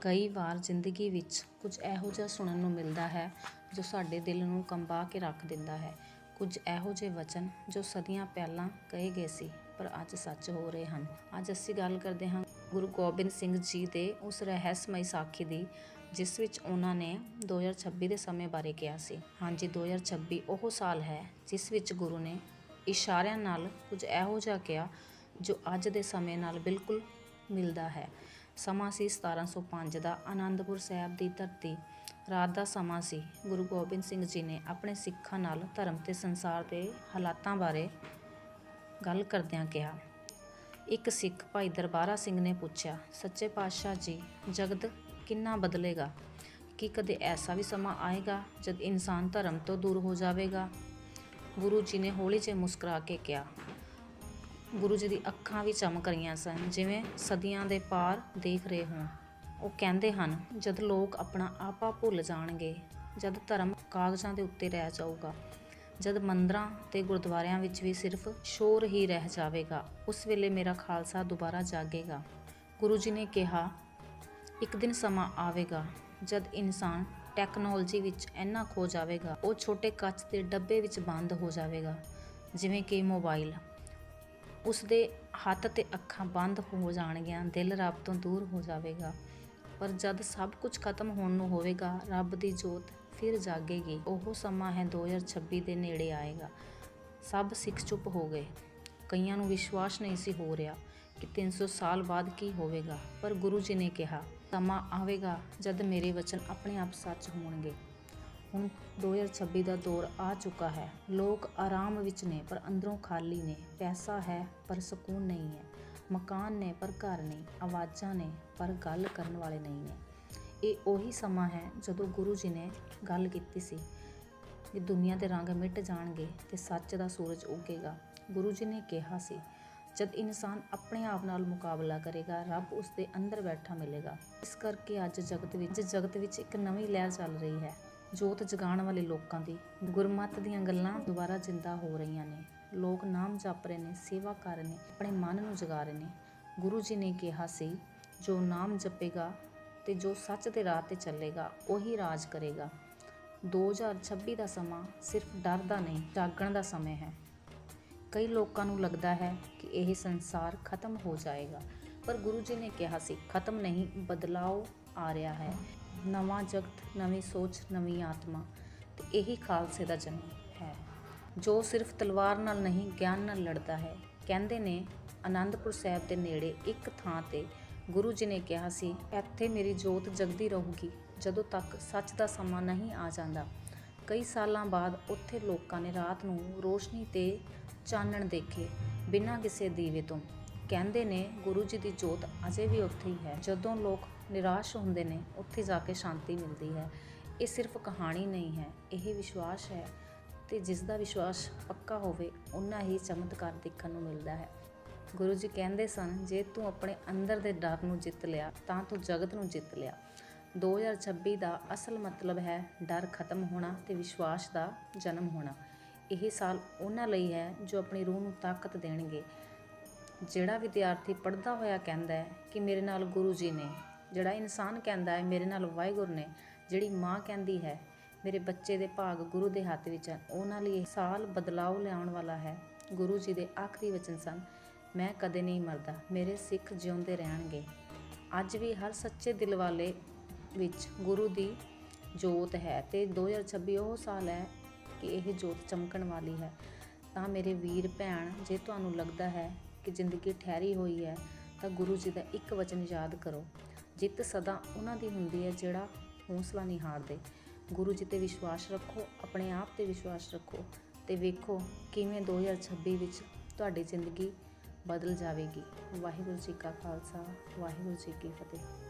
ਕਈ ਵਾਰ ਜ਼ਿੰਦਗੀ ਵਿੱਚ ਕੁਝ ਇਹੋ ਜਿਹਾ ਸੁਣਨ ਨੂੰ ਮਿਲਦਾ ਹੈ ਜੋ ਸਾਡੇ ਦਿਲ ਨੂੰ ਕੰਬਾ ਕੇ ਰੱਖ ਦਿੰਦਾ ਹੈ। ਕੁਝ ਇਹੋ ਜਿਹੇ ਵਚਨ ਜੋ ਸਦੀਆਂ ਪਹਿਲਾਂ ਕਹੇ ਗਏ ਸੀ, ਪਰ ਅੱਜ ਸੱਚ ਹੋ ਰਹੇ ਹਨ। ਅੱਜ ਅਸੀਂ ਗੱਲ ਕਰਦੇ ਹਾਂ ਗੁਰੂ ਗੋਬਿੰਦ ਸਿੰਘ ਜੀ ਦੇ ਉਸ ਰਹੱਸਮਈ ਸਾਖੀ ਦੀ, ਜਿਸ ਵਿੱਚ ਉਹਨਾਂ ਨੇ 2026 ਦੇ ਸਮੇਂ ਬਾਰੇ ਕਿਹਾ ਸੀ। ਹਾਂਜੀ 2026 ਉਹ ਸਾਲ ਹੈ ਜਿਸ ਵਿੱਚ ਗੁਰੂ ਨੇ ਇਸ਼ਾਰਿਆਂ ਨਾਲ ਕੁਝ ਇਹੋ ਜਿਹਾ ਕਿਹਾ ਜੋ ਅੱਜ ਦੇ ਸਮੇਂ ਨਾਲ ਬਿਲਕੁਲ ਮਿਲਦਾ ਹੈ। ਸਮਾਂ ਸੀ 1705 ਦਾ। ਆਨੰਦਪੁਰ ਸਾਹਿਬ ਦੀ ਧਰਤੀ ਰਾਤ ਦਾ ਸਮਾਂ ਸੀ। ਗੁਰੂ ਗੋਬਿੰਦ ਸਿੰਘ ਜੀ ਨੇ ਆਪਣੇ ਸਿੱਖਾਂ ਨਾਲ ਧਰਮ ਤੇ ਸੰਸਾਰ ਦੇ ਹਾਲਾਤਾਂ ਬਾਰੇ ਗੱਲ ਕਰਦਿਆਂ ਕਿਹਾ। ਇੱਕ ਸਿੱਖ ਭਾਈ ਦਰਬਾਰਾ ਸਿੰਘ ਨੇ ਪੁੱਛਿਆ, ਸੱਚੇ ਪਾਤਸ਼ਾਹ ਜੀ, ਜਗਤ ਕਿੰਨਾ ਬਦਲੇਗਾ? ਕੀ ਕਦੇ ਐਸਾ ਵੀ ਸਮਾਂ ਆਏਗਾ ਜਦ ਇਨਸਾਨ ਧਰਮ ਤੋਂ ਦੂਰ ਹੋ ਜਾਵੇਗਾ? ਗੁਰੂ ਜੀ ਨੇ ਹੌਲੀ ਜਿਹੀ ਮੁਸਕਰਾ ਕੇ ਕਿਹਾ ਗੁਰੂ ਜੀ ਦੀ ਅੱਖਾਂ ਵੀ ਚਮਕ ਰਹੀਆਂ ਸਨ, ਜਿਵੇਂ ਸਦੀਆਂ ਦੇ ਪਾਰ ਦੇਖ ਰਹੇ ਹੋਣ। ਉਹ ਕਹਿੰਦੇ ਹਨ, ਜਦ ਲੋਕ ਆਪਣਾ ਆਪਾ ਭੁੱਲ ਜਾਣਗੇ, ਜਦ ਧਰਮ ਕਾਗਜ਼ਾਂ ਦੇ ਉੱਤੇ ਰਹਿ ਜਾਊਗਾ, ਜਦ ਮੰਦਰਾਂ ਤੇ ਗੁਰਦੁਆਰਿਆਂ ਵਿੱਚ ਵੀ ਸਿਰਫ ਸ਼ੋਰ ਹੀ ਰਹਿ ਜਾਵੇਗਾ, ਉਸ ਵੇਲੇ ਮੇਰਾ ਖਾਲਸਾ ਦੁਬਾਰਾ ਜਾਗੇਗਾ। ਗੁਰੂ ਜੀ ਨੇ ਕਿਹਾ, ਇੱਕ ਦਿਨ ਸਮਾਂ ਆਵੇਗਾ, ਜਦ ਇਨਸਾਨ ਟੈਕਨੋਲੋਜੀ ਵਿੱਚ ਇੰਨਾ ਖੋ ਜਾਵੇਗਾ, ਉਹ ਛੋਟੇ ਕੱਚ ਦੇ ਡੱਬੇ ਵਿੱਚ ਬੰਦ ਹੋ ਜਾਵੇਗਾ, ਜਿਵੇਂ ਕਿ ਮੋਬਾਈਲ ਉਸ ਦੇ ਹੱਥ ਤੇ ਅੱਖਾਂ ਬੰਦ ਹੋ ਜਾਣਗੀਆਂ, ਦਿਲ ਰੱਬ ਤੋਂ ਦੂਰ ਹੋ ਜਾਵੇਗਾ। ਪਰ ਜਦ ਸਭ ਕੁਝ ਖਤਮ ਹੋਣ ਨੂੰ ਹੋਵੇਗਾ, ਰੱਬ ਦੀ ਜੋਤ ਫਿਰ ਜਾਗੇਗੀ। ਉਹ ਸਮਾਂ ਹੈ 2026 ਦੇ ਨੇੜੇ ਆਏਗਾ। ਸਭ ਸਿੱਖ ਚੁੱਪ ਹੋ ਗਏ। ਕਈਆਂ ਨੂੰ ਵਿਸ਼ਵਾਸ ਨਹੀਂ ਸੀ ਹੋ ਰਿਹਾ ਕਿ 300 ਸਾਲ ਬਾਅਦ ਕੀ ਹੋਵੇਗਾ, ਪਰ ਗੁਰੂ ਜੀ ਨੇ ਕਿਹਾ, ਸਮਾਂ ਆਵੇਗਾ ਜਦ ਮੇਰੇ ਵਚਨ ਆਪਣੇ ਆਪ ਸੱਚ ਹੋਣਗੇ। ਹੁਣ 2026 ਦਾ ਦੌਰ ਆ ਚੁੱਕਾ ਹੈ। ਲੋਕ ਆਰਾਮ ਵਿੱਚ ਨੇ ਪਰ ਅੰਦਰੋਂ ਖਾਲੀ ਨੇ। ਪੈਸਾ ਹੈ ਪਰ ਸਕੂਨ ਨਹੀਂ ਹੈ। ਮਕਾਨ ਨੇ ਪਰ ਘਰ ਨਹੀਂ। ਆਵਾਜ਼ਾਂ ਨੇ ਪਰ ਗੱਲ ਕਰਨ ਵਾਲੇ ਨਹੀਂ ਨੇ। ਇਹ ਉਹੀ ਸਮਾਂ ਹੈ ਜਦੋਂ ਗੁਰੂ ਜੀ ਨੇ ਗੱਲ ਕੀਤੀ ਸੀ ਕਿ ਦੁਨੀਆ ਦੇ ਰੰਗ ਮਿਟ ਜਾਣਗੇ ਤੇ ਸੱਚ ਦਾ ਸੂਰਜ ਉੱਗੇਗਾ। ਗੁਰੂ ਜੀ ਨੇ ਕਿਹਾ ਸੀ, ਜਦ ਇਨਸਾਨ ਆਪਣੇ ਆਪ ਨਾਲ ਮੁਕਾਬਲਾ ਕਰੇਗਾ, ਰੱਬ ਉਸ ਦੇ ਅੰਦਰ ਬੈਠਾ ਮਿਲੇਗਾ। ਇਸ ਕਰਕੇ ਅੱਜ ਜਗਤ ਵਿੱਚ ਜਗਤ ਵਿੱਚ ਇੱਕ ਨਵੀਂ ਲਹਿਰ ਚੱਲ ਰਹੀ ਹੈ। ਜੋਤ ਜਗਾਉਣ ਵਾਲੇ ਲੋਕਾਂ ਦੀ ਗੁਰਮਤ ਦੀਆਂ ਗੱਲਾਂ ਦੁਬਾਰਾ ਜ਼ਿੰਦਾ ਹੋ ਰਹੀਆਂ ਨੇ। ਲੋਕ ਨਾਮ ਜਪ ਰਹੇ ਨੇ, ਸੇਵਾ ਕਰ ਰਹੇ ਨੇ, ਆਪਣੇ ਮਨ ਨੂੰ ਜਗਾ ਰਹੇ ਨੇ। ਗੁਰੂ ਜੀ ਨੇ ਕਿਹਾ ਸੀ, ਜੋ ਨਾਮ ਜਪੇਗਾ ਤੇ ਜੋ ਸੱਚ ਦੇ ਰਾਹ ਤੇ ਚੱਲੇਗਾ, ਉਹੀ ਰਾਜ ਕਰੇਗਾ। 2026 ਦਾ ਸਮਾਂ ਸਿਰਫ ਡਰ ਦਾ ਨਹੀਂ, ਜਾਗਣ ਦਾ ਸਮਾਂ ਹੈ। ਕਈ ਲੋਕਾਂ ਨੂੰ ਲੱਗਦਾ ਹੈ ਕਿ ਇਹ ਸੰਸਾਰ ਖਤਮ ਹੋ ਜਾਏਗਾ, ਪਰ ਗੁਰੂ ਜੀ ਨੇ ਕਿਹਾ ਸੀ, ਖਤਮ ਨਹੀਂ, ਬਦਲਾਓ ਆ ਰਿਹਾ ਹੈ। ਨਵਾਂ ਜਗਤ, ਨਵੀਂ ਸੋਚ, ਨਵੀਂ ਆਤਮਾ ਤੇ ਇਹੀ ਖਾਲਸੇ ਦਾ ਜਨਮ ਹੈ। ਜੋ ਸਿਰਫ ਤਲਵਾਰ ਨਾਲ ਨਹੀਂ, ਗਿਆਨ ਨਾਲ ਲੜਦਾ ਹੈ। ਕਹਿੰਦੇ ਨੇ ਆਨੰਦਪੁਰ ਸਾਹਿਬ ਦੇ ਨੇੜੇ ਇੱਕ ਥਾਂ ਤੇ ਗੁਰੂ ਜੀ ਨੇ ਕਿਹਾ ਸੀ, ਇੱਥੇ ਮੇਰੀ ਜੋਤ ਜਗਦੀ ਰਹੂਗੀ। ਜਦੋਂ ਤੱਕ ਸੱਚ ਦਾ ਸਮਾਂ ਨਹੀਂ ਆ ਜਾਂਦਾ। ਕਈ ਸਾਲਾਂ ਬਾਅਦ ਉੱਥੇ ਲੋਕਾਂ ਨੇ ਰਾਤ ਨੂੰ ਰੋਸ਼ਨੀ ਤੇ ਚਾਨਣ ਦੇਖੇ, ਬਿਨਾਂ ਕਿਸੇ ਦੀਵੇ ਤੋਂ। ਕਹਿੰਦੇ ਨੇ, ਗੁਰੂ ਜੀ ਦੀ ਜੋਤ ਅਜੇ ਵੀ ਉੱਥੇ ਹੀ ਹੈ। ਜਦੋਂ ਲੋਕ ਨਿਰਾਸ਼ ਹੁੰਦੇ ਨੇ, ਉੱਥੇ ਜਾ ਕੇ ਸ਼ਾਂਤੀ ਮਿਲਦੀ ਹੈ। ਇਹ ਸਿਰਫ ਕਹਾਣੀ ਨਹੀਂ ਹੈ, ਇਹ ਵਿਸ਼ਵਾਸ ਹੈ ਤੇ ਜਿਸ ਦਾ ਵਿਸ਼ਵਾਸ ਪੱਕਾ ਹੋਵੇ ਉਨਾ ਹੀ ਚਮਤਕਾਰ ਦੇਖਣ ਨੂੰ ਮਿਲਦਾ ਹੈ। ਗੁਰੂ ਜੀ ਕਹਿੰਦੇ ਸਨ, ਜੇ ਤੂੰ ਆਪਣੇ ਅੰਦਰ ਦੇ ਡਰ ਨੂੰ ਜਿੱਤ ਲਿਆ, ਤਾਂ ਤੂੰ ਜਗਤ ਨੂੰ ਜਿੱਤ ਲਿਆ। 2026 ਦਾ ਅਸਲ ਮਤਲਬ ਹੈ ਡਰ ਖਤਮ ਹੋਣਾ ਤੇ ਵਿਸ਼ਵਾਸ ਦਾ ਜਨਮ ਹੋਣਾ। ਇਹ ਸਾਲ ਉਹਨਾਂ ਲਈ ਹੈ ਜੋ ਆਪਣੀ ਰੂਹ ਨੂੰ ਤਾਕਤ ਦੇਣਗੇ। ਜਿਹੜਾ ਵਿਦਿਆਰਥੀ ਪੜ੍ਹਦਾ ਹੋਇਆ ਕਹਿੰਦਾ ਹੈ ਕਿ ਮੇਰੇ ਨਾਲ ਗੁਰੂ ਜੀ ਨੇ, ਜਿਹੜਾ ਇਨਸਾਨ ਕਹਿੰਦਾ ਹੈ, ਮੇਰੇ ਨਾਲ ਵਾਹਿਗੁਰੂ ਨੇ, ਜਿਹੜੀ ਮਾਂ ਕਹਿੰਦੀ ਹੈ, ਮੇਰੇ ਬੱਚੇ ਦੇ ਭਾਗ ਗੁਰੂ ਦੇ ਹੱਥ ਵਿੱਚ ਹਨ, ਉਹਨਾਂ ਲਈ ਇਹ ਸਾਲ ਬਦਲਾਅ ਲਿਆਉਣ ਵਾਲਾ ਹੈ। ਗੁਰੂ ਜੀ ਦੇ ਆਖਰੀ ਵਚਨ ਸਨ, ਮੈਂ ਕਦੇ ਨਹੀਂ ਮਰਦਾ, ਮੇਰੇ ਸਿੱਖ ਜਿਉਂਦੇ ਰਹਿਣਗੇ। ਅੱਜ ਵੀ ਹਰ ਸੱਚੇ ਦਿਲ ਵਾਲੇ ਵਿੱਚ ਗੁਰੂ ਦੀ ਜੋਤ ਹੈ ਤੇ 2026 ਉਹ ਸਾਲ ਹੈ ਕਿ ਇਹ ਜੋਤ ਚਮਕਣ ਵਾਲੀ ਹੈ। ਤਾਂ ਮੇਰੇ ਵੀਰ, ਭੈਣ, ਜੇ ਤੁਹਾਨੂੰ ਲੱਗਦਾ ਹੈ ਕਿ ਜ਼ਿੰਦਗੀ ਠਹਿਰੀ ਹੋਈ ਹੈ, ਤਾਂ ਗੁਰੂ ਜੀ ਦਾ ਇੱਕ ਵਚਨ ਯਾਦ ਕਰੋ। ਜਿੱਤ ਸਦਾ ਉਹਨਾਂ ਦੀ ਹੁੰਦੀ ਹੈ ਜਿਹੜਾ ਹੌਸਲਾ ਨਹੀਂ ਹਾਰਦੇ। ਗੁਰੂ ਜੀ ਤੇ ਵਿਸ਼ਵਾਸ ਰੱਖੋ, ਆਪਣੇ ਆਪ ਤੇ ਵਿਸ਼ਵਾਸ ਰੱਖੋ ਤੇ ਵੇਖੋ ਕਿਵੇਂ 2026 ਵਿੱਚ ਤੁਹਾਡੀ ਜ਼ਿੰਦਗੀ ਬਦਲ ਜਾਵੇਗੀ। ਵਾਹਿਗੁਰੂ ਜੀ ਕਾ ਖਾਲਸਾ, ਵਾਹਿਗੁਰੂ ਜੀ ਕੀ ਫਤਿਹ।